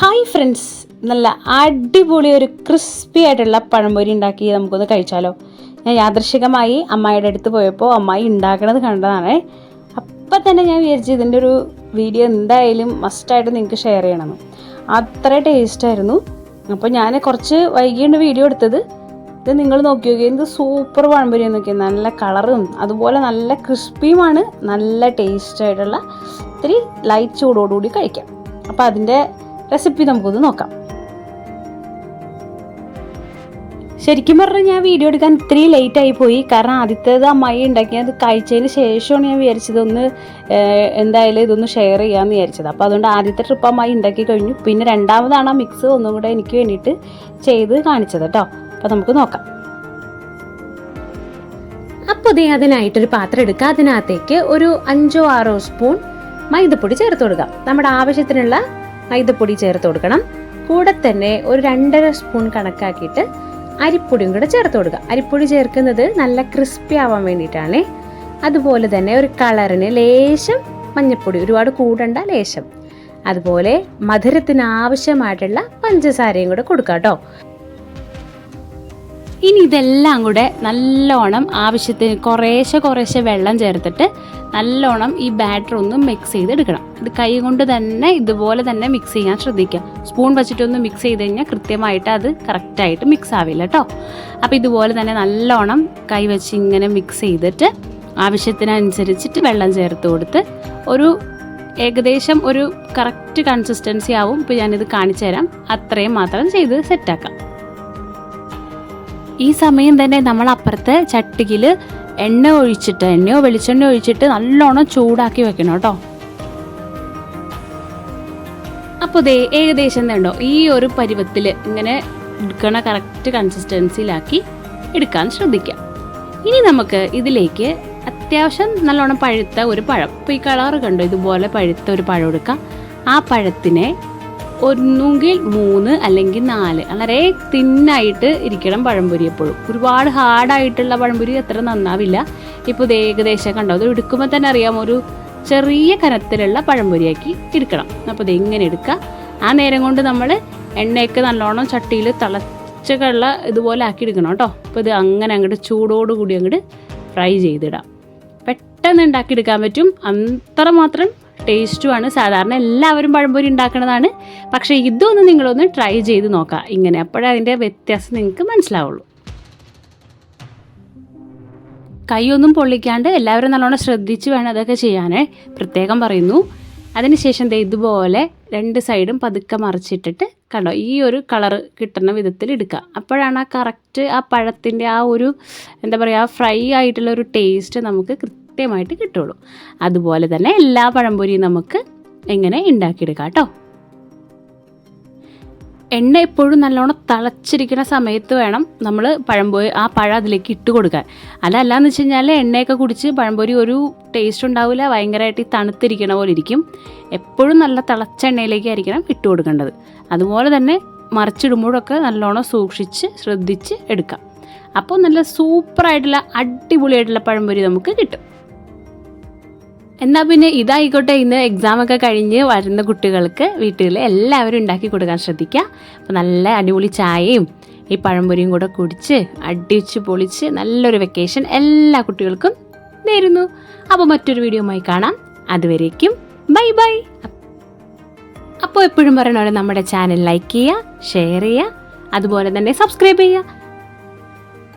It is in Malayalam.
ഹായ് ഫ്രണ്ട്സ് നല്ല അടിപൊളി ഒരു ക്രിസ്പി ആയിട്ടുള്ള പഴംപൊരി ഉണ്ടാക്കി നമുക്കൊന്ന് കഴിച്ചാലോ. ഞാൻ യാദൃശികമായി അമ്മായിയുടെ അടുത്ത് പോയപ്പോൾ അമ്മായി ഉണ്ടാക്കണത് കണ്ടതാണ്. അപ്പം തന്നെ ഞാൻ വിചാരിച്ചു ഇതിന്റെ ഒരു വീഡിയോ എന്തായാലും മസ്റ്റായിട്ട് നിങ്ങൾക്ക് ഷെയർ ചെയ്യണമെന്ന്. അത്ര ടേസ്റ്റായിരുന്നു അപ്പോൾ ഞാൻ കുറച്ച് വൈകിയാണ് വീഡിയോ എടുത്തത്. ഇത് നിങ്ങൾ നോക്കി ഇത് സൂപ്പർ പഴംപൊരി നോക്കി നല്ല കളറും അതുപോലെ നല്ല ക്രിസ്പിയുമാണ് നല്ല ടേസ്റ്റായിട്ടുള്ള ഇത്തിരി ലൈറ്റ് ചൂടോടുകൂടി കഴിക്കാം. അപ്പോൾ അതിന്റെ റെസിപ്പി നമുക്കൊന്ന് നോക്കാം. ശരിക്കും പറഞ്ഞാൽ ഞാൻ വീഡിയോ എടുക്കാൻ ഇത്തിരി ലേറ്റ് ആയി പോയി. കാരണം ആദ്യത്തേത് അമ്മായി ഉണ്ടാക്കിയത് കഴിച്ചതിന് ശേഷമാണ് ഞാൻ വിചാരിച്ചത് ഒന്ന് എന്തായാലും ഇതൊന്ന് ഷെയർ ചെയ്യാമെന്ന് വിചാരിച്ചത്. അപ്പോൾ അതുകൊണ്ട് ആദ്യത്തെ ട്രിപ്പ് അമ്മായി ഉണ്ടാക്കി കഴിഞ്ഞു. പിന്നെ രണ്ടാമതാണ് ആ മിക്സ് ഒന്നും കൂടെ എനിക്ക് വേണ്ടിയിട്ട് ചെയ്ത് കാണിച്ചത് കേട്ടോ. അപ്പോൾ നമുക്ക് നോക്കാം. അപ്പോൾ ദേ അതിനായിട്ടൊരു പാത്രം എടുക്കുക. അതിനകത്തേക്ക് ഒരു അഞ്ചോ ആറോ സ്പൂൺ മൈദപ്പൊടി ചേർത്ത് കൊടുക്കാം നമ്മുടെ ആവശ്യത്തിനുള്ള മൈദപ്പൊടി ചേർത്ത് കൊടുക്കണം. കൂടെ തന്നെ ഒരു രണ്ടര സ്പൂൺ കണക്കാക്കിയിട്ട് അരിപ്പൊടിയും കൂടെ ചേർത്ത് കൊടുക്കുക. അരിപ്പൊടി ചേർക്കുന്നത് നല്ല ക്രിസ്പി ആവാൻ വേണ്ടിയിട്ടാണ്. അതുപോലെ തന്നെ ഒരു കളറിന് ലേശം മഞ്ഞപ്പൊടി ഒരുപാട് കൂടണ്ട ലേശം. അതുപോലെ മധുരത്തിന് ആവശ്യമായിട്ടുള്ള പഞ്ചസാരയും കൂടെ കൊടുക്കാം കേട്ടോ. ഇനി ഇതെല്ലാം കൂടെ നല്ലോണം ആവശ്യത്തിന് കുറേശ്ശെ കുറേശ്ശെ വെള്ളം ചേർത്തിട്ട് നല്ലോണം ഈ ബാറ്റർ ഒന്ന് മിക്സ് ചെയ്തെടുക്കണം. ഇത് കൈ കൊണ്ട് തന്നെ ഇതുപോലെ തന്നെ മിക്സ് ചെയ്യാൻ ശ്രദ്ധിക്കുക. സ്പൂൺ വെച്ചിട്ടൊന്ന് മിക്സ് ചെയ്ത് കഴിഞ്ഞാൽ കൃത്യമായിട്ട് അത് കറക്റ്റായിട്ട് മിക്സ് ആവില്ല കേട്ടോ അപ്പോൾ ഇതുപോലെ തന്നെ നല്ലോണം കൈ വെച്ച് ഇങ്ങനെ മിക്സ് ചെയ്തിട്ട് ആവശ്യത്തിനനുസരിച്ചിട്ട് വെള്ളം ചേർത്ത് കൊടുത്ത് ഒരു ഏകദേശം ഒരു കറക്റ്റ് കൺസിസ്റ്റൻസി ആവും. ഇപ്പോൾ ഞാനിത് കാണിച്ചു തരാം അത്രയും മാത്രം ചെയ്ത് സെറ്റാക്കാം ഈ സമയം തന്നെ നമ്മൾ അപ്പുറത്തെ ചട്ടിയിൽ എണ്ണ ഒഴിച്ചിട്ട് എണ്ണയോ വെളിച്ചെണ്ണ ഒഴിച്ചിട്ട് നല്ലോണം ചൂടാക്കി വെക്കണം കേട്ടോ. അപ്പോൾ ദേ ഏകദേശം കണ്ടോ ഈ ഒരു പരുവത്തിൽ ഇങ്ങനെ എടുക്കണ കറക്റ്റ് കൺസിസ്റ്റൻസിയിലാക്കി എടുക്കാൻ ശ്രദ്ധിക്കാം. ഇനി നമുക്ക് ഇതിലേക്ക് അത്യാവശ്യം നല്ലോണം പഴുത്ത ഒരു പഴം. ഇപ്പോൾ ഈ കളർ കണ്ടോ? ഇതുപോലെ പഴുത്ത ഒരു പഴം എടുക്കാം. ആ പഴത്തിനെ ഒന്നുകിൽ മൂന്ന് അല്ലെങ്കിൽ നാല്. വളരെ തിന്നായിട്ട് ഇരിക്കണം പഴംപൊരി എപ്പോഴും. ഒരുപാട് ഹാർഡായിട്ടുള്ള പഴംപൊരി അത്ര നന്നാവില്ല. ഇപ്പോൾ ഇത് ഏകദേശം കണ്ടോ? അത് എടുക്കുമ്പോൾ തന്നെ അറിയാം ഒരു ചെറിയ കനത്തിലുള്ള പഴംപൊരിയാക്കി എടുക്കണം. അപ്പോൾ ഇത് ഇങ്ങനെ എടുക്കുക ആ നേരം കൊണ്ട് നമ്മൾ എണ്ണയൊക്കെ നല്ലോണം ചട്ടിയിൽ തിളച്ചുള്ള ഇതുപോലെ ആക്കി എടുക്കണം കേട്ടോ. അപ്പോൾ ഇത് അങ്ങനെ അങ്ങോട്ട് ചൂടോടുകൂടി അങ്ങോട്ട് ഫ്രൈ ചെയ്തിടാം. പെട്ടെന്ന് ഉണ്ടാക്കിയെടുക്കാൻ പറ്റും. അത്രമാത്രം ടേസ്റ്റുമാണ്. സാധാരണ എല്ലാവരും പഴംപൊരി ഉണ്ടാക്കുന്നതാണ്. പക്ഷേ ഇതൊന്ന് നിങ്ങളൊന്ന് ട്രൈ ചെയ്ത് നോക്കാം. ഇങ്ങനെ അപ്പോഴേ അതിന്റെ വ്യത്യാസം നിങ്ങൾക്ക് മനസ്സിലാവുള്ളൂ. കൈയൊന്നും പൊള്ളിക്കാണ്ട് എല്ലാവരും നല്ലോണം ശ്രദ്ധിച്ച് വേണം അതൊക്കെ ചെയ്യാനേ. പ്രത്യേകം പറയുന്നു. അതിനുശേഷം ദേ ഇതുപോലെ രണ്ട് സൈഡും പതുക്കെ മറിച്ചിട്ടിട്ട് കണ്ടോ ഈ ഒരു കളറ് കിട്ടുന്ന വിധത്തിൽ എടുക്കുക. അപ്പോഴാണ് ആ കറക്റ്റ് ആ പഴത്തിന്റെ ആ ഒരു എന്താ പറയുക ഫ്രൈ ആയിട്ടുള്ള ഒരു ടേസ്റ്റ് നമുക്ക് കൃത്യമായിട്ട് കിട്ടുള്ളൂ. അതുപോലെ തന്നെ എല്ലാ പഴംപൊരിയും നമുക്ക് എങ്ങനെ ഉണ്ടാക്കിയെടുക്കാം കേട്ടോ. എണ്ണ എപ്പോഴും നല്ലോണം തിളച്ചിരിക്കുന്ന സമയത്ത് വേണം നമ്മൾ പഴംപൊരി ആ പഴം അതിലേക്ക് ഇട്ട് കൊടുക്കാൻ. അതല്ല എന്ന് വെച്ച് കഴിഞ്ഞാൽ എണ്ണയൊക്കെ കുടിച്ച് പഴംപൊരി ഒരു ടേസ്റ്റ് ഉണ്ടാവില്ല ഭയങ്കരമായിട്ട് ഈ തണുത്തിരിക്കണ പോലെ ഇരിക്കും. എപ്പോഴും നല്ല തിളച്ച എണ്ണയിലേക്കായിരിക്കണം ഇട്ട് കൊടുക്കേണ്ടത്. അതുപോലെ തന്നെ മറിച്ചിടുമ്പോഴൊക്കെ നല്ലോണം സൂക്ഷിച്ച് ശ്രദ്ധിച്ച് എടുക്കാം. അപ്പോൾ നല്ല സൂപ്പറായിട്ടുള്ള അടിപൊളിയായിട്ടുള്ള പഴംപൊരി നമുക്ക് കിട്ടും. എന്നാൽ പിന്നെ ഇതായിക്കോട്ടെ ഇന്ന് എക്സാം ഒക്കെ കഴിഞ്ഞ് വരുന്ന കുട്ടികൾക്ക് വീട്ടിൽ എല്ലാവരും ഉണ്ടാക്കി കൊടുക്കാൻ ശ്രദ്ധിക്കുക അപ്പോൾ നല്ല അടിപൊളി ചായയും ഈ പഴംപൊരിയും കൂടെ കുടിച്ച് അടിച്ച് പൊളിച്ച് നല്ലൊരു വെക്കേഷൻ എല്ലാ കുട്ടികൾക്കും നേരുന്നു. അപ്പോൾ മറ്റൊരു വീഡിയോയുമായി കാണാം. അതുവരേക്കും ബൈ ബൈ. അപ്പോൾ എപ്പോഴും പറയണ പോലെ നമ്മുടെ ചാനൽ ലൈക്ക് ചെയ്യുക ഷെയർ ചെയ്യുക അതുപോലെ തന്നെ സബ്സ്ക്രൈബ് ചെയ്യുക.